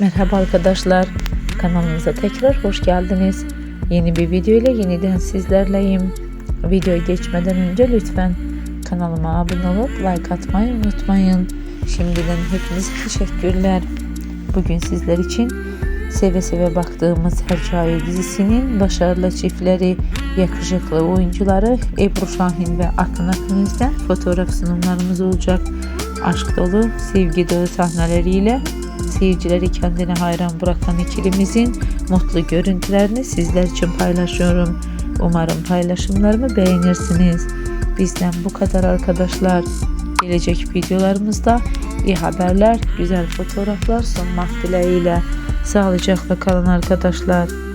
Merhaba arkadaşlar. Kanalımıza tekrar hoş geldiniz. Yeni bir video ile yeniden sizlerleyim. Videoya geçmeden önce lütfen kanalıma abone olup like atmayı unutmayın. Şimdiden hepinize teşekkürler. Bugün sizler için seve seve baktığımız Hercai dizisinin başarılı çiftleri, yakışıklı oyuncuları Ebru Şahin ve Akın Akıniz'den fotoğraf sunumlarımız olacak. Aşk dolu, sevgi dolu sahneleriyle seyircileri kendine hayran bırakan ikilimizin mutlu görüntülerini sizler için paylaşıyorum. Umarım paylaşımlarımı beğenirsiniz. Bizden bu kadar arkadaşlar. Gelecek videolarımızda iyi haberler, güzel fotoğraflar sunmak dileğiyle. Sağlıcakla kalın arkadaşlar.